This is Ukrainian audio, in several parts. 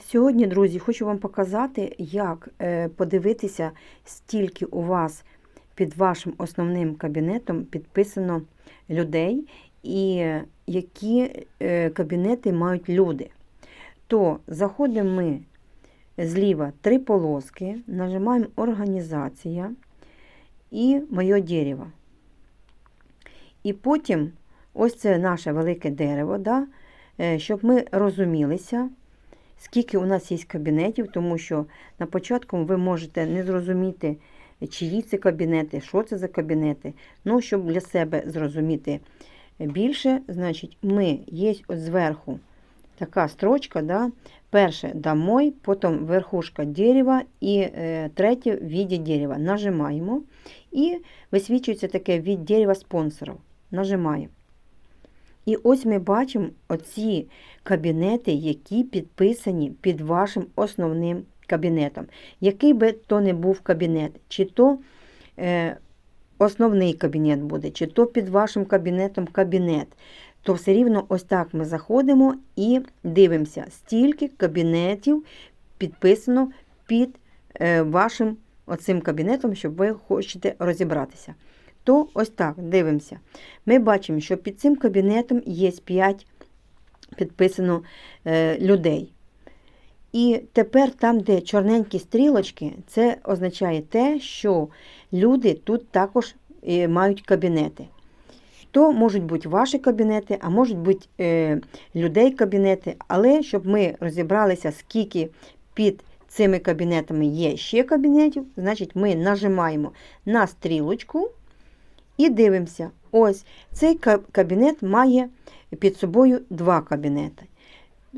Сьогодні, друзі, хочу вам показати, як е, подивитися, стільки у вас під вашим основним кабінетом підписано людей і е, які е, кабінети мають люди. То заходимо ми зліва три полоски, нажимаємо Організація і Моє дерево. І потім ось це наше велике дерево, да, щоб ми розумілися скільки у нас є кабінетів, тому що на початку ви можете не зрозуміти, чиї це кабінети, що це за кабінети. Ну, щоб для себе зрозуміти більше, значить, ми є зверху така строчка, да, перше домой, потім верхушка дерева і е, третє в віді дерева. Нажимаємо і висвічується таке від дерева спонсорів. Нажимаємо. І ось ми бачимо оці кабінети, які підписані під вашим основним кабінетом. Який би то не був кабінет, чи то е, основний кабінет буде, чи то під вашим кабінетом кабінет, то все рівно ось так ми заходимо і дивимося, стільки кабінетів підписано під е, вашим оцим кабінетом, щоб ви хочете розібратися то ось так дивимося. Ми бачимо, що під цим кабінетом є 5 підписано е, людей. І тепер там, де чорненькі стрілочки, це означає те, що люди тут також е, мають кабінети. То можуть бути ваші кабінети, а можуть бути е, людей кабінети, але щоб ми розібралися, скільки під цими кабінетами є ще кабінетів, значить ми нажимаємо на стрілочку. І дивимося, ось цей кабінет має під собою два кабінети.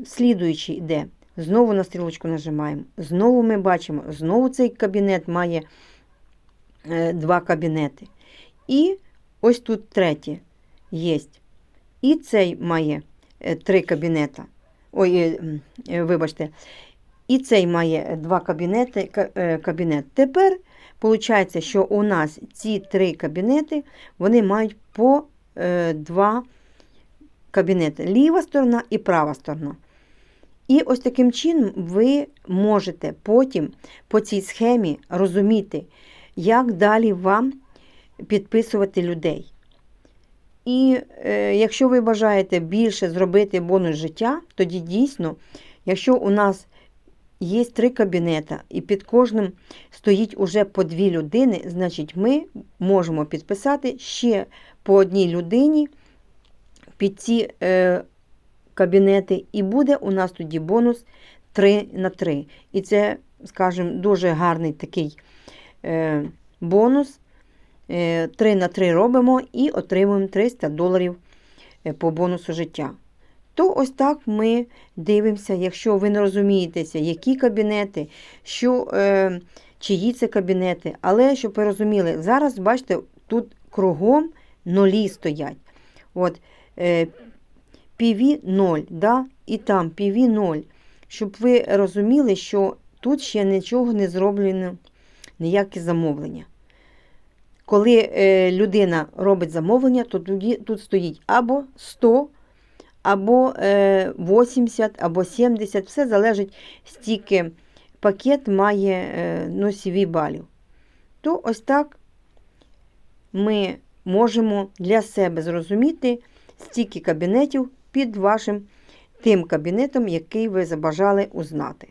Слідуючий йде, знову на стрілочку нажимаємо. Знову ми бачимо, знову цей кабінет має е, два кабінети. І ось тут третє є. І цей має е, три кабінета. Ой, е, вибачте, і цей має два кабінети. кабінет. Тепер Получається, що у нас ці три кабінети вони мають по е, два кабінети ліва сторона і права сторона. І ось таким чином ви можете потім по цій схемі розуміти, як далі вам підписувати людей. І е, якщо ви бажаєте більше зробити бонус життя, тоді дійсно, якщо у нас Є три кабінети, і під кожним стоїть уже по дві людини, значить, ми можемо підписати ще по одній людині під ці е, кабінети, і буде у нас тоді бонус 3 на 3. І це, скажімо, дуже гарний такий е, бонус. Е, 3 на 3 робимо і отримуємо 300 доларів е, по бонусу життя то ось так ми дивимося, якщо ви не розумієтеся, які кабінети, що, е, чиї це кабінети. Але щоб ви розуміли, зараз, бачите, тут кругом нулі стоять. От, е, PV 0, да? і там PV 0. Щоб ви розуміли, що тут ще нічого не зроблено, ніякі замовлення. Коли е, людина робить замовлення, то тоді тут стоїть або 100 або 80, е, або 70, все залежить, стільки пакет має е, ну, CV балів. То ось так ми можемо для себе зрозуміти стільки кабінетів під вашим тим кабінетом, який ви забажали узнати.